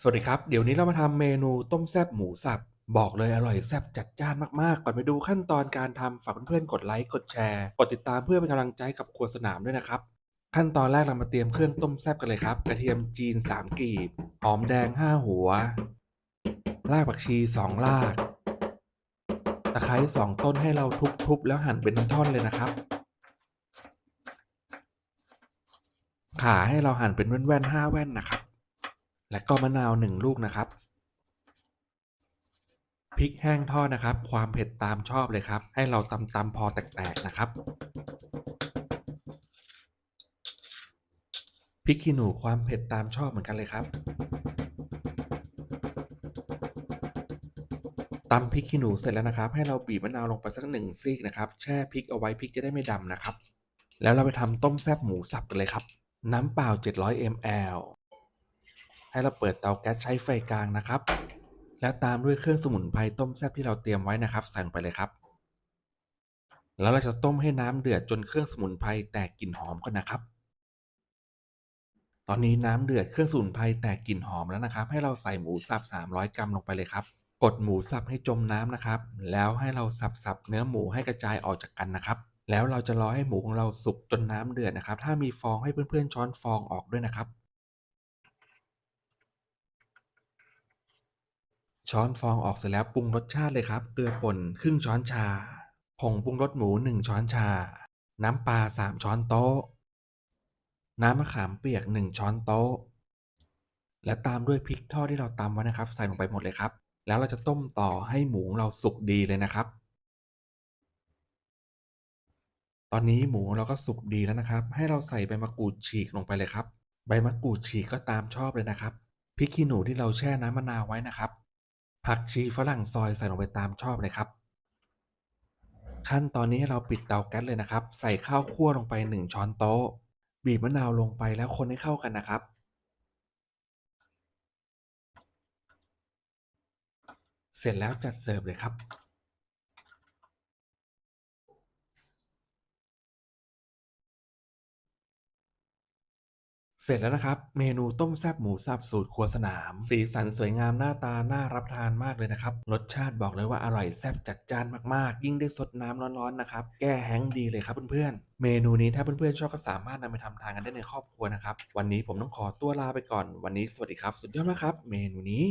สวัสดีครับ เดี๋ยวนี้เรามาทำเมนูต้มแซบหมูสับ บอกเลยอร่อยแซบจัดจ้านมากๆ ก่อนไปดูขั้นตอนการทำฝากเพื่อนๆกดไลค์กดแชร์กดติดตามเพื่อเป็นกำลังใจกับครัวสนามด้วยนะครับ ขั้นตอนแรกเรามาเตรียมเครื่องต้มแซบกันเลยครับ กระเทียมจีน 3กีบหอมแดง 5 หัว รากผักชี 2 รากตะไคร้2ต้นให้เราทุบๆแล้วหั่นเป็นท่อนๆเลยนะครับขาให้เราหั่นเป็นแว่นๆ5แว่นนะครับ และก็มะนาว1ลูกนะครับพริกแห้งทอดนะครับ ความเผ็ดตามชอบเลยครับ ให้เราตำๆพอแตกๆนะครับพริกขี้หนูความเผ็ดตามชอบเหมือนกันเลยครับตำพริกขี้หนูเสร็จแล้วนะครับ ให้เราบีบมะนาวลงไปสักหนึ่งซีกนะครับ แช่พริกเอาไว้พริกจะได้ไม่ดำนะครับ แล้วเราไปทำต้มแซ่บหมูสับกันเลยครับ น้ำเปล่า 700 ml ให้เราเปิดเตาแก๊สใช้ไฟกลางนะครับ แล้วตามด้วยเครื่องสมุนไพรต้มแซ่บที่เราเตรียมไว้นะครับใส่ลงไปเลยครับ แล้วเราจะต้มให้น้ำเดือดจนเครื่องสมุนไพรแตกกลิ่นหอมก่อนนะครับ ตอนนี้น้ำเดือดเครื่องสมุนไพรแตกกลิ่นหอมแล้วนะครับ ให้เราใส่หมูสับ 300 กรัมลงไปเลยครับ กดหมูสับให้จมน้ำนะครับ แล้วให้เราสับๆเนื้อหมูให้กระจายออกจากกันนะครับแล้วเราจะรอให้หมูของเราสุกจนน้ำเดือดนะครับ ถ้ามีฟองให้เพื่อนๆช้อนฟองออกด้วยนะครับ ช้อนฟองออกเสร็จแล้วปรุงรสชาติเลยครับ เกลือป่นครึ่งช้อนชา ผงปรุงรสหมู1ช้อนชา น้ำปลา3ช้อนโต๊ะ น้ำมะขามเปียก1ช้อนโต๊ะ และตามด้วยพริกทอดที่เราตำไว้นะครับ ใส่ลงไปหมดเลยครับ แล้วเราจะต้มต่อให้หมูของเราสุกดีเลยนะครับ ตอนนี้หมูเราก็สุกดีแล้วนะครับ ให้เราใส่ใบมะกรูดฉีกลงไปเลยครับ ใบมะกรูดฉีกก็ตามชอบเลยนะครับพริกขี้หนูที่เราแช่น้ำมะนาวไว้นะครับ ผักชีฝรั่งซอยใส่ลงไปตามชอบเลยครับ ขั้นตอนนี้เราปิดเตาแก๊สเลยนะครับ ใส่ข้าวคั่วลงไป 1 ช้อนโต๊ะ บีบมะนาวลงไปแล้วคนให้เข้ากันนะครับ เสร็จแล้วจัดเสิร์ฟเลยครับ เสร็จแล้วนะครับ เมนูต้มแซ่บหมูสับสูตรครัวสนาม สีสันสวยงามหน้าตาน่ารับทานมากเลยนะครับ รสชาติบอกเลยว่าอร่อยแซ่บจัดจ้านมากๆ ยิ่งได้สดน้ำร้อนๆนะครับ แก้แห้งดีเลยครับเพื่อนๆ เมนูนี้ถ้าเพื่อนๆชอบก็สามารถนำไปทำทานกันได้ในครอบครัวนะครับ วันนี้ผมต้องขอตัวลาไปก่อน วันนี้สวัสดีครับ สุดยอดมากครับ เมนูนี้